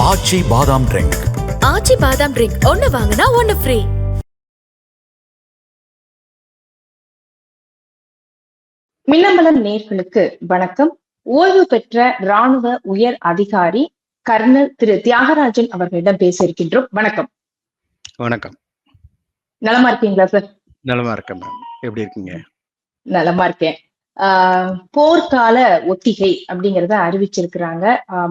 ஆச்சி பாதாம் ட்ரிங்க் ஆச்சி பாதாம் ட்ரிங்க் ஒன்னு வாங்கினா ஒன்னு ஃப்ரீ மின்னம்பலம் நேர்களுக்கு வணக்கம். ஓய்வு பெற்ற ராணுவ உயர் அதிகாரி கர்னல் திரு தியாகராஜன் அவர்களிடம் பேச இருக்கின்றோம் வணக்கம். வணக்கம். நலமா இருக்கீங்களா சார் நலமா இருக்கேன் மேம் எப்படி இருக்கீங்க? நலமா இருக்கேன். போர்க்கால ஒத்திகை அப்படிங்கிறத அறிவிச்சிருக்கிறாங்க.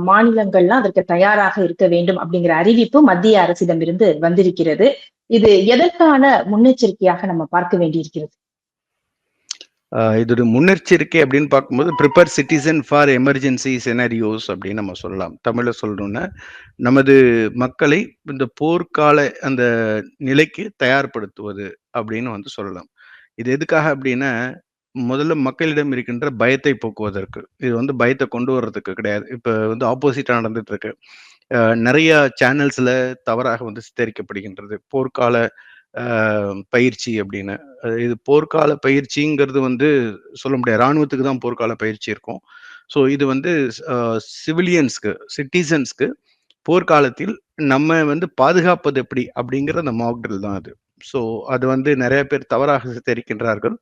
மாநிலங்கள்லாம் அதற்கு தயாராக இருக்க வேண்டும் அப்படிங்கிற அறிவிப்பு மத்திய அரசிடமிருந்து வந்திருக்கிறது. இது எதற்கான முன்னெச்சரிக்கையாக நம்ம பார்க்க வேண்டியிருக்கிறது? இது ஒரு முன்னெச்சரிக்கை அப்படின்னு பார்க்கும்போது prepare citizen for emergency scenarios அப்படின்னு நம்ம சொல்லலாம். தமிழில் சொல்லணும்னா நமது மக்களை இந்த போர்க்கால அந்த நிலைக்கு தயார்படுத்துவது அப்படின்னு வந்து சொல்லலாம். இது எதுக்காக அப்படின்னா முதல்ல மக்களிடம் இருக்கின்ற பயத்தை போக்குவதற்கு. இது வந்து பயத்தை கொண்டு வர்றதுக்கு கிடையாது. இப்போ வந்து ஆப்போசிட்டாக நடந்துட்டு இருக்கு நிறைய சேனல்ஸ்ல தவறாக வந்து சித்தரிக்கப்படுகின்றது. போர்க்கால பயிற்சி அப்படின்னு. இது போர்க்கால பயிற்சிங்கிறது வந்து சொல்ல முடியாது. ராணுவத்துக்கு தான் போர்க்கால பயிற்சி இருக்கும். ஸோ இது வந்து சிவிலியன்ஸ்க்கு சிட்டிசன்ஸ்க்கு போர்க்காலத்தில் நம்ம வந்து பாதுகாப்பது எப்படி? அப்படிங்கிற அந்த மாக்டில் தான் அது. ஸோ அது வந்து நிறைய பேர் தவறாக சித்தரிக்கின்றார்கள்.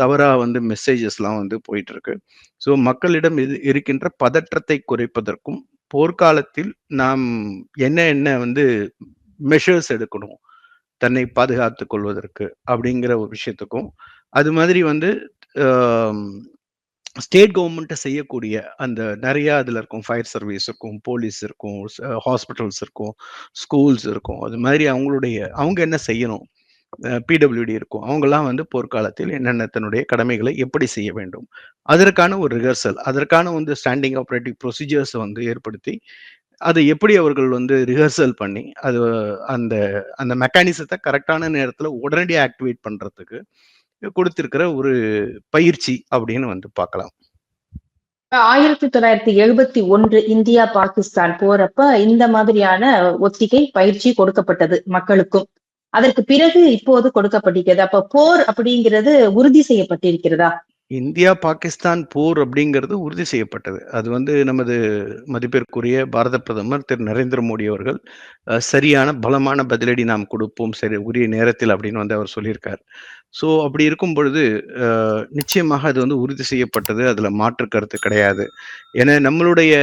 தவறாக வந்து மெசேஜஸ்லாம் வந்து போயிட்டு இருக்கு ஸோ மக்களிடம் இது இருக்கின்ற பதற்றத்தை குறைப்பதற்கும் போர்க்காலத்தில் நாம் என்ன என்ன வந்து மெஷர்ஸ் எடுக்கணும்? தன்னை பாதுகாத்து கொள்வதற்கு அப்படிங்கிற ஒரு விஷயத்துக்கும். அது மாதிரி வந்து ஸ்டேட் கவர்மெண்ட்டை செய்யக்கூடிய அந்த நிறைய அதில் இருக்கும். ஃபயர் சர்வீஸ் இருக்கும் போலீஸ் இருக்கும் ஹாஸ்பிட்டல்ஸ் இருக்கும் ஸ்கூல்ஸ் இருக்கும். அது மாதிரி அவங்களுடைய அவங்க என்ன செய்யணும்? பிடபிள்யூடி இருக்கும். அவங்கெல்லாம் வந்து போர்க்காலத்தில் என்னென்ன தன்னுடைய கடமைகளை எப்படி செய்ய வேண்டும்? அதற்கான ஒரு ரிஹர்சல் அதற்கான வந்து ஸ்டாண்டிங் ஆப்ரேட்டிவ் ப்ரொசீஜர்ஸை வந்து ஏற்படுத்தி அதை எப்படி அவர்கள் வந்து ரிஹர்சல் பண்ணி அது அந்த அந்த மெக்கானிசத்தை கரெக்டான நேரத்தில் உடனடியாக ஆக்டிவேட் பண்ணுறதுக்கு கொடுத்திருக்கிற ஒரு பயிற்சி அப்படின்னு வந்து பார்க்கலாம். ஆயிரத்தி தொள்ளாயிரத்தி எழுபத்தி ஒன்று இந்தியா பாகிஸ்தான் போறப்ப இந்த மாதிரியான ஒத்திகை பயிற்சி கொடுக்கப்பட்டது மக்களுக்கும். அதற்கு பிறகு இப்போது கொடுக்கப்படுகிறது அப்ப போர் அப்படிங்கிறது உறுதி செய்யப்பட்டிருக்கிறதா? இந்தியா பாகிஸ்தான் போர் அப்படிங்கிறது உறுதி செய்யப்பட்டது. அது வந்து நமது மதிப்பிற்குரிய பாரத பிரதமர் திரு. நரேந்திர மோடி அவர்கள் சரியான பலமான பதிலடி நாம் கொடுப்போம் சரி உரிய நேரத்தில் அப்படின்னு வந்து அவர் சொல்லியிருக்கார். ஸோ அப்படி இருக்கும் பொழுது நிச்சயமாக அது வந்து உறுதி செய்யப்பட்டது. அதில் மாற்று கருத்து கிடையாது. ஏன்னா நம்மளுடைய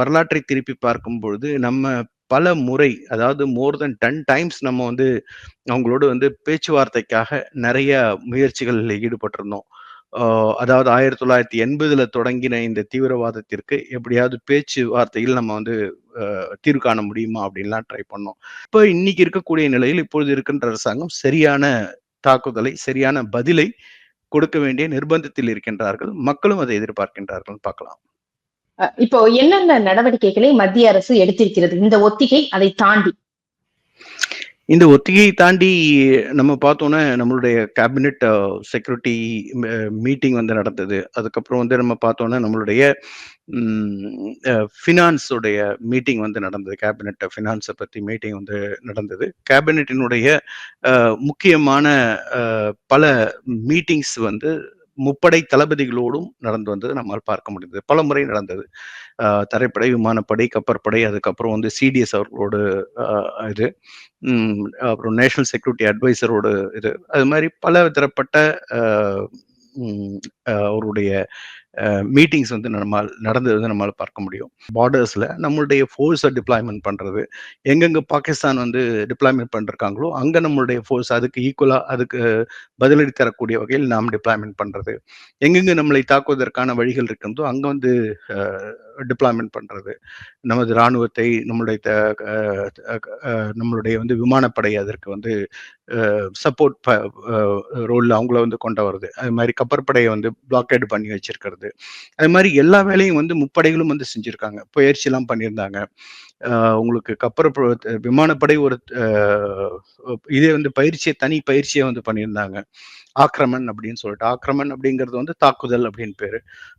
வரலாற்றை திருப்பி பார்க்கும் பொழுது நம்ம பல முறை அதாவது மோர் தென் டென் டைம்ஸ் நம்ம வந்து அவங்களோட வந்து பேச்சுவார்த்தைக்காக நிறைய முயற்சிகளில் ஈடுபட்டிருந்தோம். அதாவது ஆயிரத்தி தொள்ளாயிரத்தி எண்பதுல தொடங்கின இந்த தீவிரவாதத்திற்கு எப்படியாவது பேச்சுவார்த்தையில் நம்ம வந்து தீர்வு காண முடியுமா அப்படின்லாம் ட்ரை பண்ணோம். இப்போ இன்னைக்கு இருக்கக்கூடிய நிலையில் இப்பொழுது இருக்கின்ற அரசாங்கம் சரியான தாக்குதலை சரியான பதிலை கொடுக்க வேண்டிய நிர்பந்தத்தில் இருக்கின்றார்கள். மக்களும் அதை எதிர்பார்க்கின்றார்கள். பார்க்கலாம். இப்போ என்னென்ன நடவடிக்கைகளை மத்திய அரசு எடுத்திருக்கிறது? இந்த ஒத்திகை அதை தாண்டி. இந்த ஒத்திகையை தாண்டி நம்ம பார்த்தோன்னா நம்மளுடைய கேபினெட் செக்யூரிட்டி மீட்டிங் வந்து நடந்தது. அதுக்கப்புறம் வந்து நம்ம பார்த்தோன்னா நம்மளுடைய ஃபினான்ஸுடைய மீட்டிங் வந்து நடந்தது. கேபினெட் ஃபினான்ஸை பற்றி மீட்டிங் வந்து நடந்தது. கேபினெட்டினுடைய முக்கியமான பல மீட்டிங்ஸ் வந்து முப்படை தளபதிகளோடும் நடந்து வந்தது நம்மால் பார்க்க முடிந்தது. பல முறை நடந்தது. தரைப்படை விமானப்படை கப்பற்படை அதுக்கப்புறம் வந்து சிடிஎஸ் அவர்களோடு இது அப்புறம் நேஷனல் செக்யூரிட்டி அட்வைசரோடு இது. அது மாதிரி பல தரப்பட்ட அவருடைய மீட்டிங்ஸ் வந்து நம்ம நடந்தது வந்து நம்மளால் பார்க்க முடியும். பார்டர்ஸில் நம்மளுடைய ஃபோர்ஸை டிப்ளாய்மெண்ட் பண்ணுறது எங்கெங்கே பாகிஸ்தான் வந்து டிப்ளாய்மெண்ட் பண்ணிருக்காங்களோ அங்கே நம்மளுடைய ஃபோர்ஸ் அதுக்கு ஈக்குவலாக அதுக்கு பதிலடி தரக்கூடிய வகையில் நாம் டிப்ளாய்மெண்ட் பண்ணுறது எங்கெங்கே நம்மளை தாக்குவதற்கான வழிகள் இருக்கின்றதோ அங்கே வந்து டிப்ளாய்மெண்ட் பண்ணுறது நமது இராணுவத்தை நம்மளுடைய நம்மளுடைய வந்து விமானப்படை அதற்கு வந்து சப்போர்ட் ரோலில் அவங்கள வந்து கொண்டு வருது அது மாதிரி கப்பற்படையை வந்து பிளாக்கேட் பண்ணி வச்சிருக்கிறது. அது. மாதிரி எல்லா வேலையும் வந்து முப்படைகளும் வந்து செஞ்சுருக்காங்க. பயிற்சியெல்லாம் பண்ணியிருந்தாங்க. உங்களுக்கு கப்பற்ப விமானப்படை ஒரு இதே வந்து பயிற்சியை தனி பயிற்சியை வந்து பண்ணியிருந்தாங்க. ஆக்கிரமன் அப்படின்னு சொல்லிட்டு. ஆக்கிரமன் அப்படிங்கிறது வந்து தாக்குதல் அப்படின்னு பேரு.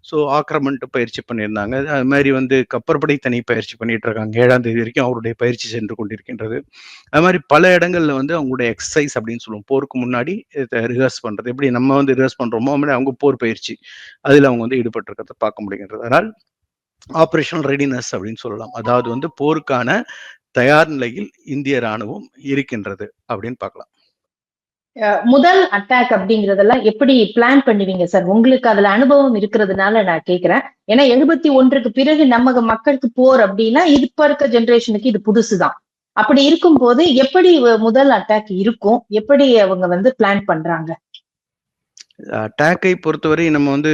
ஸோ ஆக்கிரமன்ட்டு பயிற்சி பண்ணியிருந்தாங்க. அது மாதிரி வந்து கப்பற்படை தனி பயிற்சி பண்ணிட்டு இருக்காங்க ஏழாம் தேதி வரைக்கும் அவருடைய பயிற்சி சென்று கொண்டிருக்கின்றது. அது மாதிரி பல இடங்கள்ல வந்து அவங்களுடைய எக்ஸசைஸ் அப்படின்னு சொல்லுவோம். போருக்கு முன்னாடி ரிஹர்ஸ் பண்றது. எப்படி நம்ம வந்து ரிஹர்ஸ் பண்றோமோ அவங்க போர் பயிற்சி அதில் அவங்க வந்து ஈடுபட்டிருக்கிறத பார்க்க முடிகின்றது. அதனால் ஆப்ரேஷனல் ரெடினஸ் அப்படின்னு சொல்லலாம். அதாவது வந்து போருக்கான தயார் நிலையில் இந்திய ராணுவம் இருக்கின்றது அப்படின்னு பார்க்கலாம். அஹ் முதல் அட்டாக் அப்படிங்கறதெல்லாம் எப்படி பிளான் பண்ணுவீங்க சார் உங்களுக்கு அதுல அனுபவம் இருக்கிறதுனால நான் கேக்குறேன். ஏன்னா எழுபத்தி ஒன்றுக்கு பிறகு நம்ம மக்களுக்கு போர் அப்படின்னா இப்ப இருக்க ஜெனரேஷனுக்கு இது புதுசுதான். அப்படி இருக்கும்போது எப்படி முதல் அட்டாக் இருக்கும்? எப்படி அவங்க வந்து பிளான் பண்றாங்க? அட்டாக்கை பொறுத்தவரை நம்ம வந்து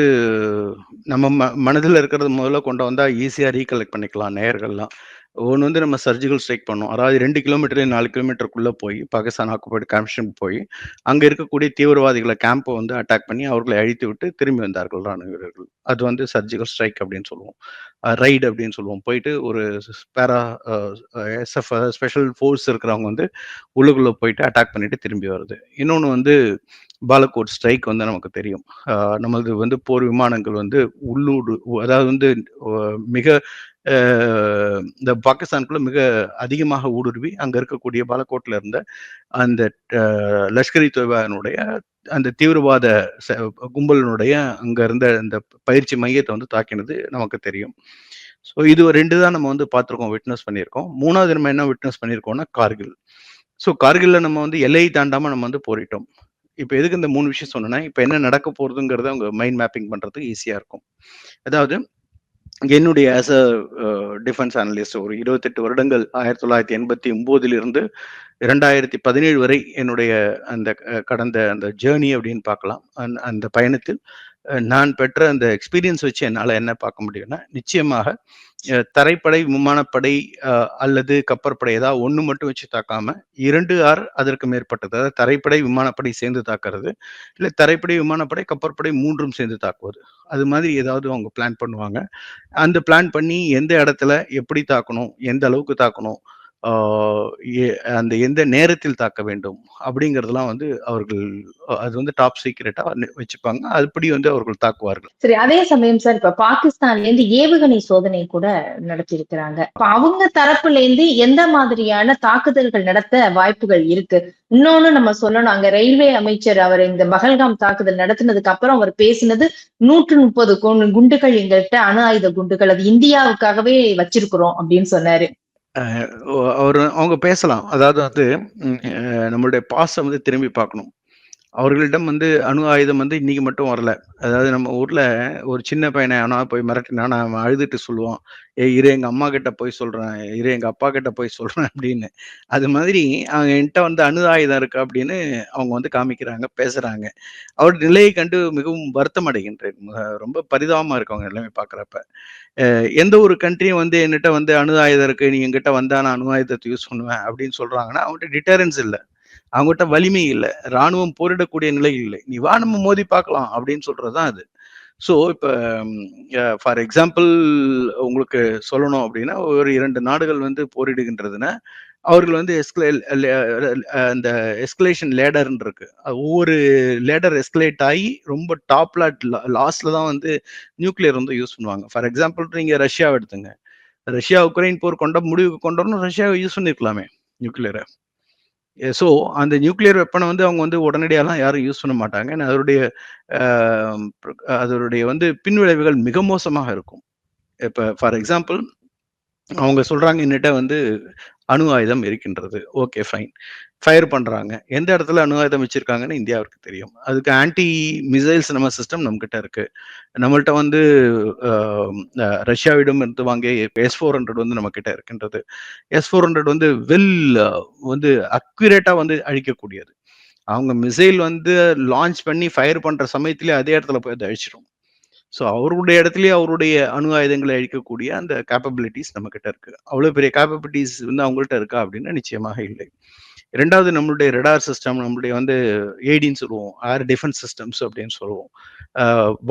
நம்ம ம மனதில் இருக்கிறது முதல்ல கொண்டு வந்தால் ஈஸியாக ரீகலெக்ட் பண்ணிக்கலாம் நேயர்கள்லாம் ஒன்று வந்து நம்ம சர்ஜிக்கல் ஸ்ட்ரைக் பண்ணோம். அதாவது ரெண்டு கிலோமீட்டர் நாலு கிலோமீட்டருக்குள்ளே போய் பாகிஸ்தான் ஆக்குபைடு காமிஷன் போய் அங்கே இருக்கக்கூடிய தீவிரவாதிகளை கேம்பை வந்து அட்டாக் பண்ணி அவர்களை அழித்து விட்டு திரும்பி வந்தார்கள் ராணுவ வீரர்கள். அது வந்து சர்ஜிக்கல் ஸ்ட்ரைக் அப்படின்னு சொல்லுவோம். ரைடு அப்படின்னு சொல்லுவோம். போயிட்டு ஒரு பேரா எஸ்எஃப் ஸ்பெஷல் ஃபோர்ஸ் இருக்கிறவங்க வந்து உள்ளுக்குள்ளே போயிட்டு அட்டாக் பண்ணிட்டு திரும்பி வருது. இன்னொன்று வந்து பாலக்கோட் ஸ்ட்ரைக் வந்து நமக்கு தெரியும். ஆஹ் நமது வந்து போர் விமானங்கள் வந்து உள்ளூடு அதாவது வந்து மிக இந்த பாகிஸ்தானுக்குள்ள மிக அதிகமாக ஊடுருவி அங்க இருக்கக்கூடிய பாலக்கோட்ல இருந்த அந்த லஷ்கரி லஷ்கர் அந்த தீவிரவாத கும்பலினுடைய அங்க இருந்த அந்த பயிற்சி மையத்தை வந்து தாக்கினது நமக்கு தெரியும். ஸோ இது ரெண்டு தான் நம்ம வந்து பார்த்துருக்கோம் விட்னஸ் பண்ணியிருக்கோம். மூணாவது நம்ம என்ன விட்னஸ் பண்ணியிருக்கோம்னா கார்கில். ஸோ கார்கில்ல நம்ம வந்து எல்லையை தாண்டாம நம்ம வந்து போரிட்டோம். இப்போ எதுக்கு இந்த மூணு விஷயம் சொன்னேன்னா இப்போ என்ன நடக்க போகிறதுங்கிறத அவங்க மைண்ட் மேப்பிங் பண்ணுறதுக்கு ஈஸியாக இருக்கும். அதாவது என்னுடைய ஆஸ் அ டிஃபென்ஸ் அனலிஸ்ட் ஒரு இருபத்தெட்டு வருடங்கள் ஆயிரத்தி தொள்ளாயிரத்தி எண்பத்தி ஒம்போதிலிருந்து இரண்டாயிரத்தி பதினேழு வரை என்னுடைய அந்த கடந்த அந்த ஜேர்னி அப்படின்னு பார்க்கலாம். அந்த- அந்த பயணத்தில் நான் பெற்ற அந்த எக்ஸ்பீரியன்ஸ் வச்சு என்னால் என்ன பார்க்க முடியும்னா நிச்சயமாக தரைப்படை விமானப்படை அல்லது கப்பற்படை ஏதாவது ஒன்று மட்டும் வச்சு தாக்காம இரண்டு ஆர் அதற்கு மேற்பட்டது அதாவது தரைப்படை விமானப்படை சேர்ந்து தாக்குறது இல்லை தரைப்படை விமானப்படை கப்பற்படை மூன்றும் சேர்ந்து தாக்குவது. அது மாதிரி ஏதாவது அவங்க பிளான் பண்ணுவாங்க. அந்த பிளான் பண்ணி எந்த இடத்துல எப்படி தாக்கணும் எந்த அளவுக்கு தாக்கணும் அந்த எந்த நேரத்தில் தாக்க வேண்டும் அப்படிங்கறதெல்லாம் வந்து அவர்கள் அது வந்து டாப் சீக்ரெட்டா வச்சுப்பாங்க. அதுபடி வந்து அவர்கள் தாக்குவார்கள். சரி அதே சமயம் சார் இப்ப பாகிஸ்தான்ல இருந்து ஏவுகணை சோதனை கூட நடத்தியிருக்கிறாங்க. இப்ப அவங்க தரப்புல இருந்து எந்த மாதிரியான தாக்குதல்கள் நடத்த வாய்ப்புகள் இருக்கு? இன்னொன்னு நம்ம சொல்லணும் அங்க ரயில்வே அமைச்சர் அவர் இந்த பகல்காம் தாக்குதல் நடத்தினதுக்கு அப்புறம் அவர் பேசினது நூற்று முப்பது குண்டுகள் எங்கள்கிட்ட அணு ஆயுத குண்டுகள் அது இந்தியாவுக்காகவே வச்சிருக்கிறோம் அப்படின்னு சொன்னாரு. அவர் அவங்க பேசலாம். அதாவது வந்து நம்மளுடைய பாசம் வந்து திரும்பி பார்க்கணும். அவர்களிடம் வந்து அணு ஆயுதம் வந்து இன்னைக்கு மட்டும் வரல. அதாவது நம்ம ஊர்ல ஒரு சின்ன பையனை ஆனா போய் மிரட்டினா அவன் அழுதுட்டு சொல்லுவான் ஏய் இரு எங்க அம்மா கிட்ட போய் சொல்றேன் இரு எங்க அப்பா கிட்ட போய் சொல்றேன் அப்படின்னு. அது மாதிரி அவங்க என்கிட்ட வந்து அணு ஆயுதம் இருக்கு அப்படின்னு அவங்க வந்து காமிக்கிறாங்க பேசுறாங்க. அவர் நிலையை கண்டு மிகவும் வருத்தம் அடைகின்றேன் ரொம்ப பரிதாபமா இருக்கு அவங்க எல்லாமே பாக்குறப்ப. எந்த ஒரு கண்ட்ரியும் வந்து என்கிட்ட வந்து அணு ஆயுதம் இருக்கு நீ என்கிட்ட வந்தா நான் அணு ஆயுதத்தை யூஸ் பண்ணுவேன் அப்படின்னு சொல்றாங்கன்னா அவங்ககிட்ட டிட்டரன்ஸ் இல்லை. அவங்ககிட்ட வலிமை இல்லை. ராணுவம் போரிடக்கூடிய நிலை இல்லை. நீ வா நம்ம மோதி பார்க்கலாம் அப்படின்னு சொல்றதுதான் அது. ஸோ இப்போ ஃபார் எக்ஸாம்பிள் உங்களுக்கு சொல்லணும் அப்படின்னா ஒரு இரண்டு நாடுகள் வந்து போரிடுகின்றதுன்னா அவர்கள் வந்து எஸ்கலே அந்த எஸ்கலேஷன் லேடர்ன்னு இருக்கு. ஒவ்வொரு லேடர் எஸ்கலேட் ஆகி ரொம்ப டாப்ல லாஸ்ட்ல தான் வந்து நியூக்ளியர் வந்து யூஸ் பண்ணுவாங்க. ஃபார் எக்ஸாம்பிள் நீங்க ரஷ்யாவை எடுத்துங்க. ரஷ்யா உக்ரைன் போர் கொண்ட முடிவுக்கு கொண்டு வரணும் ரஷ்யாவை யூஸ் பண்ணிருக்கலாமே நியூக்ளியரை ஸோ அந்த நியூக்ளியர் வெப்பனை வந்து அவங்க வந்து உடனடியாலாம் யாரும் யூஸ் பண்ண மாட்டாங்க. அதனுடைய அதனுடைய வந்து பின்விளைவுகள் மிக மோசமாக இருக்கும். இப்போ ஃபார் எக்ஸாம்பிள் அவங்க சொல்றாங்க என்னட்ட வந்து அணு ஆயுதம் இருக்கின்றது. ஓகே ஃபைன் ஃபயர் பண்றாங்க. எந்த இடத்துல அணு ஆயுதம் வச்சிருக்காங்கன்னு இந்தியாவுக்கு தெரியும். அதுக்கு ஆன்டி மிசைல்ஸ் நம்ம சிஸ்டம் நம்மகிட்ட இருக்கு. நம்மள்ட்ட வந்து ஆஹ், ரஷ்யாவிடம் இருந்து வாங்கிய எஸ் ஃபோர் ஹண்ட்ரட் வந்து நம்ம கிட்ட இருக்கின்றது. எஸ் ஃபோர் ஹண்ட்ரட் வந்து வெல் வந்து அக்யூரேட்டா வந்து அழிக்கக்கூடியது. அவங்க மிசைல் வந்து லான்ச் பண்ணி ஃபயர் பண்ற சமயத்திலே அதே இடத்துல போய் அதை அழிச்சிடும் ஸோ அவருடைய இடத்துலயே அவருடைய அணு ஆயுதங்களை அழிக்கக்கூடிய அந்த கேப்பபிலிட்டிஸ் நம்ம கிட்ட இருக்கு. அவ்வளவு பெரிய கேப்பபிலிட்டிஸ் வந்து அவங்கள்ட்ட இருக்கா அப்படின்னா நிச்சயமாக இல்லை. இரண்டாவது நம்மளுடைய ரெடார் சிஸ்டம் நம்மளுடைய வந்து ஏடின்னு சொல்லுவோம். ஏர் டிஃபென்ஸ் சிஸ்டம்ஸ் அப்படின்னு சொல்லுவோம்.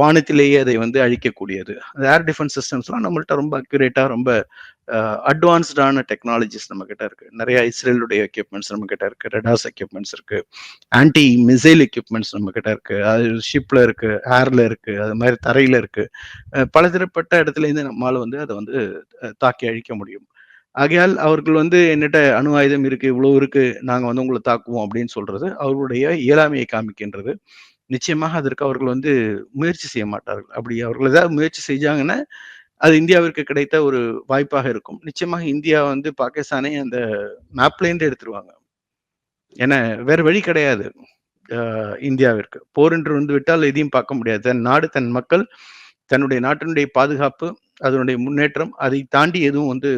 வானத்திலேயே அதை வந்து அழிக்கக்கூடியது. அந்த ஏர் டிஃபென்ஸ் சிஸ்டம்ஸ்லாம் நம்மள்ட்ட ரொம்ப அக்யூரேட்டாக ரொம்ப அட்வான்ஸ்டான டெக்னாலஜிஸ் நம்ம கிட்ட இருக்கு. நிறைய இஸ்ரேலுடைய எக்யூப்மெண்ட்ஸ் நம்ம கிட்ட இருக்கு. ரெடார்ஸ் எக்யூப்மெண்ட்ஸ் இருக்கு. ஆன்டி மிசைல் எக்யூப்மெண்ட்ஸ் நம்ம கிட்ட இருக்கு. அது ஷிப்ல இருக்கு ஏர்ல இருக்கு அது மாதிரி தரையில இருக்கு. பலதரப்பட்ட இடத்துல இருந்து நம்மளால வந்து அதை வந்து தாக்கி அழிக்க முடியும். ஆகையால் அவர்கள் வந்து என்னட்ட அணு ஆயுதம் இருக்கு இவ்வளவு இருக்கு நாங்க வந்து உங்களை தாக்குவோம் அப்படின்னு சொல்றது அவர்களுடைய இயலாமையை காமிக்கின்றது. நிச்சயமாக அதற்கு அவர்கள் வந்து முயற்சி செய்ய மாட்டார்கள். அப்படி அவர்கள் ஏதாவது முயற்சி செஞ்சாங்கன்னா அது இந்தியாவிற்கு கிடைத்த ஒரு வாய்ப்பாக இருக்கும். நிச்சயமாக இந்தியா வந்து பாகிஸ்தானை அந்த மேப்லேருந்து எடுத்துருவாங்க. ஏன்னா வேற வழி கிடையாது இந்தியாவிற்கு. போர் என்று வந்து விட்டால் எதையும் பார்க்க முடியாது. தன் நாடு தன் மக்கள் தன்னுடைய நாட்டினுடைய பாதுகாப்பு அதனுடைய முன்னேற்றம் அதை தாண்டி எதுவும் வந்து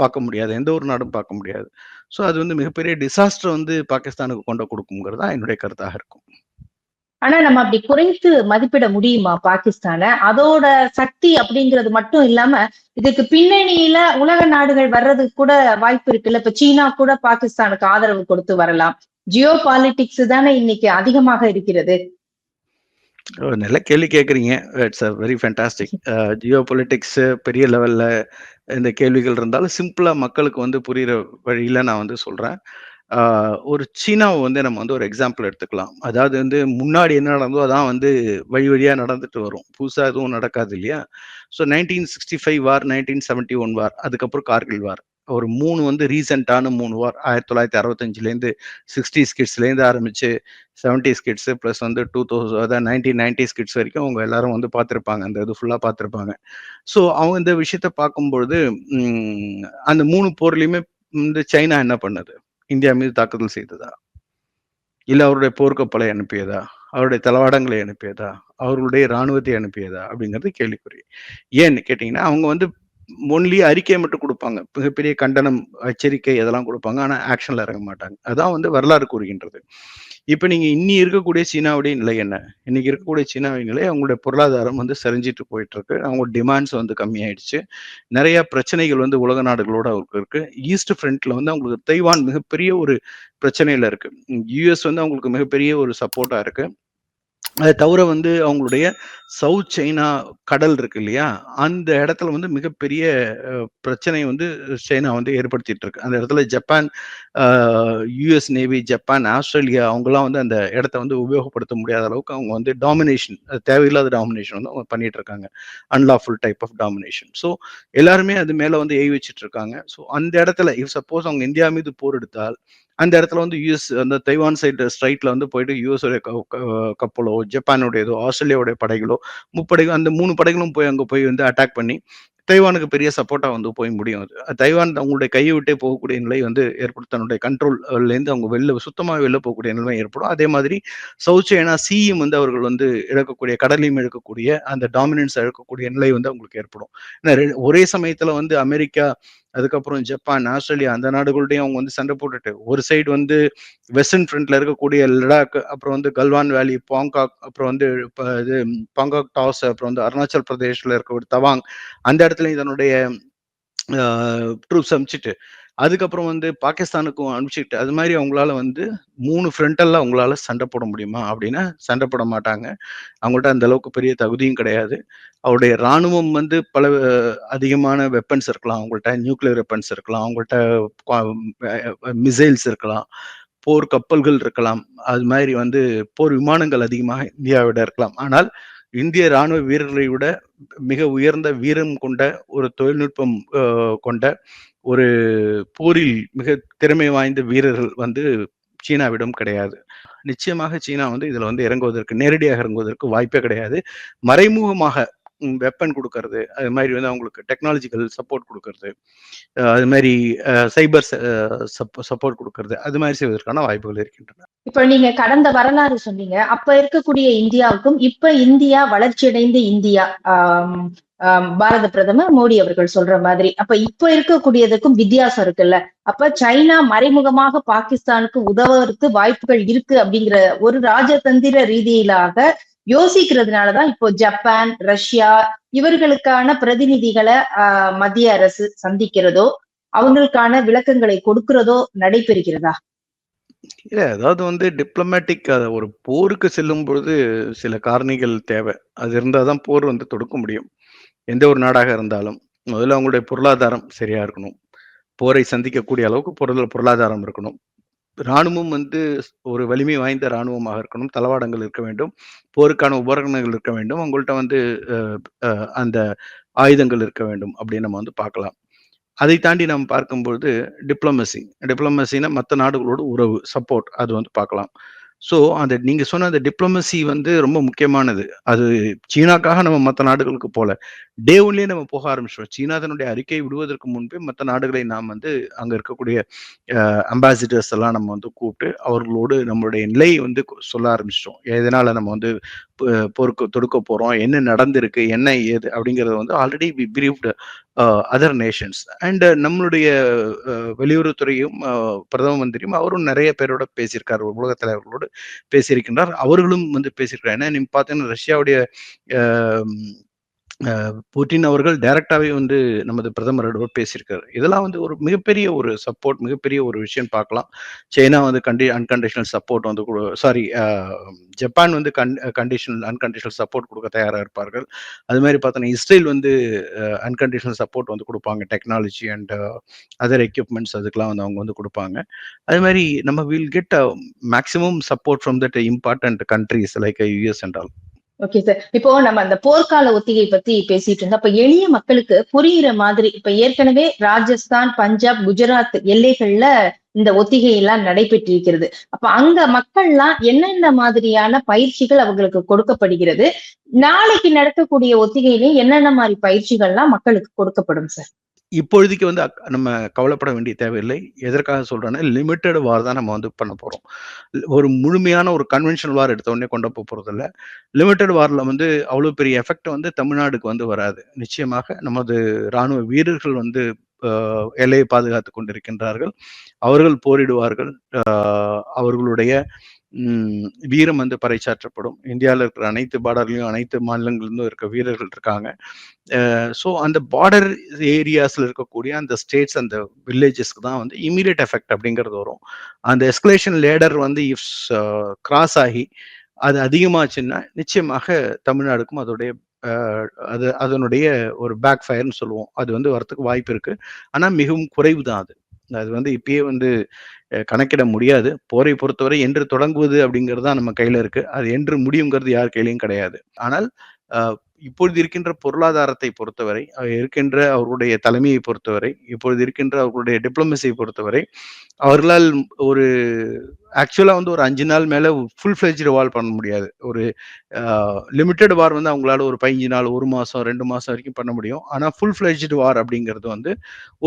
பார்க்க முடியாது. எந்த ஒரு நாடும் பார்க்க முடியாது. ஸோ அது வந்து மிகப்பெரிய டிசாஸ்டர் வந்து பாகிஸ்தானுக்கு கொண்டு கொடுக்குங்கிறது தான் என்னுடைய கருத்தாக இருக்கும். ஆனா நம்ம அப்படி குறைத்து மதிப்பிட முடியுமா பாகிஸ்தான? அதோட சக்தி அப்படிங்கிறது மட்டும் இல்லாம இதுக்கு பின்னணியில உலக நாடுகள் வர்றதுக்கு கூட வாய்ப்பு இருக்குல்ல. இப்ப சீனா கூட பாகிஸ்தானுக்கு ஆதரவு கொடுத்து வரலாம். ஜியோ பாலிட்டிக்ஸ் தானே இன்னைக்கு அதிகமாக இருக்கிறது. ஒரு நல்ல கேள்வி கேட்குறீங்க it's a very fantastic geopolitics பெரிய லெவல்ல இந்த கேள்விகள் இருந்தாலும் சிம்பிளாக மக்களுக்கு வந்து புரிகிற வழியில் நான் வந்து சொல்கிறேன் ஒரு சீனாவை வந்து நம்ம வந்து ஒரு எக்ஸாம்பிள் எடுத்துக்கலாம். அதாவது வந்து முன்னாடி என்ன நடந்தோ அதான் வந்து வழி வழியாக நடந்துட்டு வரும். புதுசாக எதுவும் நடக்காது இல்லையா? So nineteen sixty five war nineteen seventy one war அதுக்கப்புறம் கார்கில் வார் ஒரு மூணு வந்து ரீசெண்டான மூணு வார் ஆயிரத்தி தொள்ளாயிரத்தி அறுபத்தஞ்சிலேருந்து சிக்ஸ்டி ஸ்கிட்ஸ்லேருந்து ஆரம்பிச்சு செவன்டி ஸ்கிட்ஸ் ப்ளஸ் வந்து டூ தௌசண்ட் அதாவது நைன்டீன் நைன்டி ஸ்கிட்ஸ் வரைக்கும் அவங்க எல்லாரும் வந்து பார்த்துருப்பாங்க. அந்த இது ஃபுல்லாக பார்த்துருப்பாங்க. ஸோ அவங்க இந்த விஷயத்த பார்க்கும்பொழுது அந்த மூணு போர்லையுமே இந்த சைனா என்ன பண்ணுது? இந்தியா மீது தாக்குதல் செய்ததா? இல்லை அவருடைய போர்க்கப்பலை அனுப்பியதா? அவருடைய தளவாடங்களை அனுப்பியதா? அவர்களுடைய இராணுவத்தை அனுப்பியதா? அப்படிங்கிறது கேள்விக்குறி. ஏன்னு கேட்டிங்கன்னா அவங்க வந்து ஒன்லி அறிக்கையை மட்டும் கொடுப்பாங்க. மிகப்பெரிய கண்டனம் எச்சரிக்கை இதெல்லாம் கொடுப்பாங்க. ஆனால் ஆக்ஷன்ல இறங்க மாட்டாங்க. அதான் வந்து வரலாறு கூறுகின்றது. இப்போ நீங்க இன்னி இருக்கக்கூடிய சீனாவுடைய நிலை என்ன? இன்னைக்கு இருக்கக்கூடிய சீனாவுடைய நிலை அவங்களுடைய பொருளாதாரம் வந்து சரிஞ்சிட்டு போயிட்டு இருக்கு அவங்க டிமாண்ட்ஸ் வந்து கம்மியாயிடுச்சு. நிறைய பிரச்சனைகள் வந்து உலக நாடுகளோட அவருக்கு இருக்கு. ஈஸ்ட் ஃப்ரண்ட்ல வந்து அவங்களுக்கு தைவான் மிகப்பெரிய ஒரு பிரச்சனையில இருக்கு. யூஎஸ் வந்து அவங்களுக்கு மிகப்பெரிய ஒரு சப்போர்ட்டா இருக்கு. அதை தவிர வந்து அவங்களுடைய சவுத் சைனா கடல் இருக்கு இல்லையா? அந்த இடத்துல வந்து மிகப்பெரிய பிரச்சனை வந்து சைனா வந்து ஏற்படுத்திட்டு இருக்கு. அந்த இடத்துல Japan US navy Japan Australia அவங்கெல்லாம் வந்து அந்த இடத்த வந்து உபயோகப்படுத்த முடியாத அளவுக்கு அவங்க வந்து டாமினேஷன் தேவையில்லாத டாமினேஷன் வந்து அவங்க பண்ணிட்டு இருக்காங்க. Unlawful type of domination so எல்லாருமே அது மேலே வந்து எய் வச்சிட்டு இருக்காங்க. ஸோ அந்த இடத்துல இஃப் சப்போஸ் அவங்க இந்தியா மீது போர் எடுத்தால் அந்த இடத்துல வந்து யூஎஸ் அந்த தைவான் சைடு ஸ்ட்ரைட்ல வந்து போயிட்டு யூஎஸ் உடைய கப்பலோ ஜப்பானுடையதோ ஆஸ்திரேலியாவுடைய படைகளோ முப்படைகள் அந்த மூணு படைகளும் போய் அங்கே போய் வந்து அட்டாக் பண்ணி தைவானுக்கு பெரிய சப்போர்ட்டா வந்து போய் முடியும். அது தைவான் அவங்களுடைய கையை விட்டே போகக்கூடிய நிலை வந்து ஏற்படும். தன்னுடைய கண்ட்ரோல்லேருந்து அவங்க வெளில சுத்தமாக வெளில போகக்கூடிய நிலைமை ஏற்படும். அதே மாதிரி சவுத் சைனா சீயும் வந்து அவர்கள் வந்து இழக்கக்கூடிய கடலையும் இழக்கக்கூடிய அந்த டாமினன்ஸ் இழக்கக்கூடிய நிலை வந்து அவங்களுக்கு ஏற்படும். ஏன்னா ஒரே சமயத்துல வந்து அமெரிக்கா அதுக்கப்புறம் ஜப்பான் ஆஸ்திரேலியா அந்த நாடுகள்டையும் அவங்க வந்து சண்டை போட்டுட்டு ஒரு சைடு வந்து வெஸ்டர்ன் ஃப்ரண்ட்ல இருக்கக்கூடிய லடாக் அப்புறம் வந்து கல்வான் வேலி பாங்காக் அப்புறம் வந்து இது பாங்காக் டாஸ் அப்புறம் வந்து அருணாச்சல் பிரதேஷ்ல இருக்கக்கூடிய தவாங் அந்த இடத்துல இதனுடைய ட்ரூப்ஸ் அனுப்பிச்சிட்டு அதுக்கப்புறம் வந்து பாகிஸ்தானுக்கும் அனுப்பிச்சிட்டு அது மாதிரி அவங்களால வந்து மூணு ஃப்ரண்டெல்லாம் அவங்களால சண்டை போட முடியுமா அப்படின்னா சண்டை போட மாட்டாங்க. அவங்கள்ட்ட அந்த அளவுக்கு பெரிய தகுதியும் கிடையாது. அவருடைய ராணுவம் வந்து பல அதிகமான வெப்பன்ஸ் இருக்கலாம். அவங்கள்ட்ட நியூக்ளியர் வெப்பன்ஸ் இருக்கலாம். அவங்கள்ட்ட மிசைல்ஸ் இருக்கலாம். போர் கப்பல்கள் இருக்கலாம். அது மாதிரி வந்து போர் விமானங்கள் அதிகமாக இந்தியாவிட இருக்கலாம். ஆனால் இந்திய ராணுவ வீரர்களை விட மிக உயர்ந்த வீரம் கொண்ட ஒரு தொழில்நுட்பம் கொண்ட ஒரு போரில் மிக திறமை வாய்ந்த வீரர்கள் வந்து சீனாவிடம் கிடையாது. நிச்சயமாக சீனா வந்து இதுல வந்து இறங்குவதற்கு நேரடியாக இறங்குவதற்கு வாய்ப்பே கிடையாது. மறைமுகமாக வெப்பன் கொடுக்கறது அது மாதிரி வந்து அவங்களுக்கு டெக்னாலஜிக்கல் சப்போர்ட் கொடுக்கறது அது மாதிரி சைபர் சப்போர்ட் கொடுக்கறது அது மாதிரி செய்வதற்கான வாய்ப்புகள் இருக்கின்றன. இப்ப நீங்க கடந்த வரலாறு சொன்னீங்க. அப்ப இருக்கக்கூடிய இந்தியாவுக்கும் இப்ப இந்தியா வளர்ச்சியடைந்த இந்தியா பாரத பிரதமர் மோடி அவர்கள் சொல்ற மாதிரி. அப்ப இப்ப இருக்கக்கூடியதுக்கும் வித்தியாசம் இருக்குல்ல. அப்ப சைனா மறைமுகமாக பாகிஸ்தானுக்கு உதவுறதுக்கு வாய்ப்புகள் இருக்கு அப்படிங்கிற ஒரு ராஜதந்திர ரீதியிலாக யோசிக்கிறதுனாலதான் இப்போ ஜப்பான் ரஷ்யா இவர்களுக்கான பிரதிநிதிகளை ஆஹ், மத்திய அரசு சந்திக்கிறதோ அவங்களுக்கான விளக்கங்களை கொடுக்கிறதோ நடைபெறுகிறதா? இல்ல அதாவது வந்து டிப்ளமேட்டிக் ஒரு போருக்கு செல்லும் பொழுது சில காரணிகள் தேவை. அது இருந்தாதான் போர் வந்து தொடுக்க முடியும். எந்த ஒரு நாடாக இருந்தாலும். முதல்ல அவங்களுடைய பொருளாதாரம் சரியா இருக்கணும். போரை சந்திக்கக்கூடிய அளவுக்கு பொருள் பொருளாதாரம் இருக்கணும். ராணுவம் வந்து ஒரு வலிமை வாய்ந்த ராணுவமாக இருக்கணும். தளவாடங்கள் இருக்க வேண்டும். போருக்கான உபகரணங்கள் இருக்க வேண்டும். அவங்கள்ட்ட வந்து அஹ், அஹ், அந்த ஆயுதங்கள் இருக்க வேண்டும். அப்படின்னு நம்ம வந்து பார்க்கலாம். அதை தாண்டி நம்ம பார்க்கும்பொழுது டிப்ளமசி டிப்ளமசினா மற்ற நாடுகளோட உறவு சப்போர்ட் அது வந்து பார்க்கலாம். ஸோ அந்த நீங்க சொன்ன அந்த டிப்ளமசி வந்து ரொம்ப முக்கியமானது. அது சீனாக்காக நம்ம மற்ற நாடுகளுக்கு போல. டே ஒன்லயே நம்ம போக ஆரம்பிச்சிடும் சீனா தன்னுடைய அறிக்கை விடுவதற்கு முன்பே மற்ற நாடுகளை நாம் வந்து அங்க இருக்கக்கூடிய அம்பாசிடர்ஸ் எல்லாம் நம்ம வந்து கூப்பிட்டு அவர்களோடு நம்மளுடைய நிலையை வந்து சொல்ல ஆரம்பிச்சிட்டோம். எதனால நம்ம வந்து பொறுக்க தொடுக்க போறோம். என்ன நடந்திருக்கு? என்ன ஏது? அப்படிங்கறத வந்து already we briefed other nations and நம்மளுடைய வெளியுறவுத்துறையும் பிரதம மந்திரியும் அவரும் நிறைய பேரோட பேசியிருக்கார். உலக தலைவர்களோடு பேசியிருக்கின்றார். அவர்களும் வந்து பேசியிருக்கிறார். ஏன்னா நீங்க பார்த்தீங்கன்னா ரஷ்யாவுடைய புட்டின் அவர்கள் டைரக்டாவே வந்து நமது பிரதமரோட பேசியிருக்காரு. இதெல்லாம் வந்து ஒரு மிகப்பெரிய ஒரு சப்போர்ட் மிகப்பெரிய ஒரு விஷயம் பார்க்கலாம். சைனா வந்து கண்டி அன்கண்டிஷனல் சப்போர்ட் வந்து சாரி ஜப்பான் வந்து கண் கண்டிஷனல் அன்கண்டிஷனல் சப்போர்ட் கொடுக்க தயாராக இருப்பார்கள். அது மாதிரி பார்த்தோன்னா இஸ்ரேல் வந்து அன்கண்டிஷனல் சப்போர்ட் வந்து கொடுப்பாங்க. டெக்னாலஜி அண்ட் அதர் எக்யூப்மெண்ட்ஸ் அதுக்கெல்லாம் வந்து அவங்க வந்து கொடுப்பாங்க. அது மாதிரி நம்ம will get maximum support from that important countries like US and all okay sir இப்போ நம்ம அந்த போர்க்கால ஒத்திகை பத்தி பேசிட்டு இருந்தோம். அப்ப எளிய மக்களுக்கு புரியுற மாதிரி இப்ப ஏற்கனவே ராஜஸ்தான் பஞ்சாப் குஜராத் எல்லைகள்ல இந்த ஒத்திகை எல்லாம் நடைபெற்றிருக்கிறது. அப்ப அங்க மக்கள்லாம் என்னென்ன மாதிரியான பயிற்சிகள் அவங்களுக்கு கொடுக்கப்படுகிறது? நாளைக்கு நடக்கக்கூடிய ஒத்திகையிலையும் என்னென்ன மாதிரி பயிற்சிகள்லாம் மக்களுக்கு கொடுக்கப்படும் சார் இப்பொழுதைக்கு வந்து அக்- நம்ம கவலைப்பட வேண்டிய தேவையில்லை. எதற்காக சொல்றேன்னா லிமிட்டட் வார் தான் நம்ம வந்து பண்ண போறோம். ஒரு முழுமையான ஒரு கன்வென்ஷனல் வார் எடுத்த உடனே கொண்டு போக போறது இல்லை லிமிட்டட் வார்ல வந்து அவ்வளோ பெரிய எஃபெக்ட் வந்து தமிழ்நாடுக்கு வந்து வராது. நிச்சயமாக நமது ராணுவ வீரர்கள் வந்து எல்லையை பாதுகாத்து கொண்டிருக்கின்றார்கள். அவர்கள் போரிடுவார்கள். அவர்களுடைய வீரம் வந்து பறைச்சாற்றப்படும் இந்தியாவில் இருக்கிற அனைத்து பார்டர்லையும் அனைத்து மாநிலங்களிலிருந்தும் இருக்க வீரர்கள் இருக்காங்க. ஸோ அந்த பார்டர் ஏரியாஸில் இருக்கக்கூடிய அந்த ஸ்டேட்ஸ் அந்த வில்லேஜஸ்க்கு தான் வந்து இமீடியட் எஃபெக்ட் அப்படிங்கிறது வரும். அந்த எஸ்கலேஷன் லேடர் வந்து இஃப்ஸ் கிராஸ் ஆகி அது அதிகமாச்சுன்னா நிச்சயமாக தமிழ்நாடுக்கும் அதோடைய அது அதனுடைய ஒரு பேக் ஃபயர்னு சொல்லுவோம். அது வந்து வரத்துக்கு வாய்ப்பு இருக்கு. ஆனால் மிகவும் குறைவு தான் அது. அது வந்து இப்பயே வந்து கணக்கிட முடியாது. போரை பொறுத்தவரை என்று தொடங்குவது அப்படிங்கிறது தான் நம்ம கையில இருக்கு. அது என்று முடியுங்கிறது யார் கையிலையும் கிடையாது. ஆனால் அஹ், இப்பொழுது இருக்கின்ற பொருளாதாரத்தை பொறுத்தவரை இருக்கின்ற அவர்களுடைய தலைமையை பொறுத்தவரை இப்பொழுது இருக்கின்ற அவர்களுடைய டிப்ளமசியை பொறுத்தவரை அவர்களால் ஒரு ஆக்சுவலாக வந்து ஒரு அஞ்சு நாள் மேலே ஃபுல் ஃபிளெஜ்டு வால் பண்ண முடியாது. ஒரு லிமிட்டட் வார் வந்து அவங்களால ஒரு பதினஞ்சு நாள் ஒரு மாதம் ரெண்டு மாதம் வரைக்கும் பண்ண முடியும். ஆனால் ஃபுல் ஃபிளெஜ்டு வார் அப்படிங்கிறது வந்து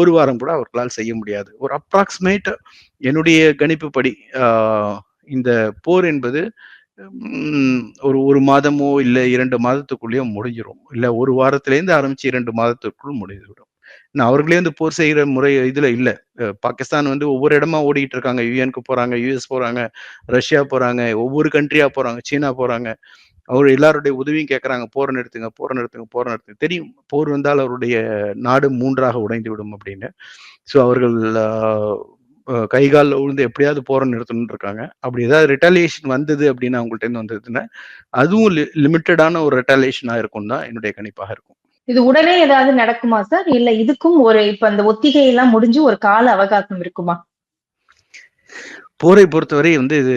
ஒரு வாரம் கூட அவர்களால் செய்ய முடியாது. ஒரு அப்ராக்சிமேட் என்னுடைய கணிப்புப்படி இந்த போர் என்பது ஒரு ஒரு மாதமோ இல்லை இரண்டு மாதத்துக்குள்ளேயோ முடிஞ்சிடும் இல்லை ஒரு வாரத்திலேருந்து ஆரம்பிச்சு இரண்டு மாதத்துக்குள் முடிந்துவிடும். நான் அவர்களே வந்து போர் செய்கிற முறை இதுல இல்ல. பாகிஸ்தான் வந்து ஒவ்வொரு இடமா ஓடிட்டு இருக்காங்க. யூஎனுக்கு போறாங்க யூஎஸ் போறாங்க ரஷ்யா போறாங்க ஒவ்வொரு கண்ட்ரியா போறாங்க சீனா போறாங்க. அவர் எல்லாருடைய உதவியும் கேட்கறாங்க போர் நிறுத்துங்க போர் நிறுத்துங்க போர் நிறுத்துங்க. தெரியும் போர் வந்தால் அவருடைய நாடு மூன்றாக உடைந்து விடும் அப்படின்னு. ஸோ அவர்கள் ஆஹ், அஹ், கை காலில் விழுந்து எப்படியாவது போரை நிறுத்தணும்னு இருக்காங்க அப்படி ஏதாவது ரிட்டாலியேஷன் வந்தது அப்படின்னு அவங்கள்ட்ட இருந்து வந்ததுன்னா அதுவும் லிமிட்டடான ஒரு ரிட்டாலியேஷனா இருக்கும் தான் என்னுடைய கணிப்பாக இருக்கும். இது உடனே ஏதாவது நடக்குமா சார்? இல்ல இதுக்கும் ஒரு இப்ப அந்த ஒத்திகை எல்லாம் முடிஞ்சு ஒரு கால அவகாசம் இருக்குமா? போரை பொறுத்தவரை வந்து இது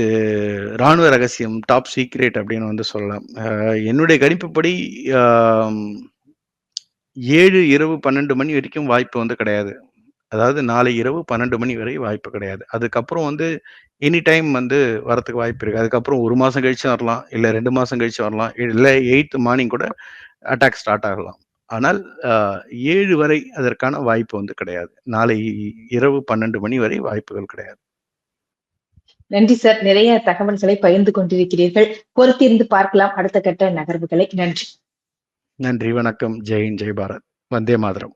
ராணுவ ரகசியம் டாப் சீக்ரெட் அப்படின்னு வந்து சொல்லலாம். என்னுடைய கணிப்புப்படி ஏழு இரவு பன்னெண்டு மணி வரைக்கும் வாய்ப்பு வந்து கிடையாது. அதாவது நாளை இரவு பன்னெண்டு மணி வரை வாய்ப்பு கிடையாது. அதுக்கப்புறம் வந்து எனி டைம் வந்து வரத்துக்கு வாய்ப்பு இருக்கு. அதுக்கப்புறம் ஒரு மாசம் கழிச்சு வரலாம் இல்ல ரெண்டு மாசம் கழிச்சு வரலாம் இல்ல எயித் மார்னிங் கூட அட்டாக் ஸ்டார்ட் ஆகலாம். ஆனால் ஏழு வரை அதற்கான வாய்ப்பு வந்து கிடையாது. நாளை இரவு பன்னெண்டு மணி வரை வாய்ப்புகள் கிடையாது. நன்றி சார். நிறைய தகவல்களை பகிர்ந்து கொண்டிருக்கிறீர்கள். பொறுத்திருந்து பார்க்கலாம் அடுத்த கட்ட நகர்வுகளை. நன்றி. நன்றி வணக்கம். ஜெயின் ஜெய் பாரத். வந்தே மாதரம்.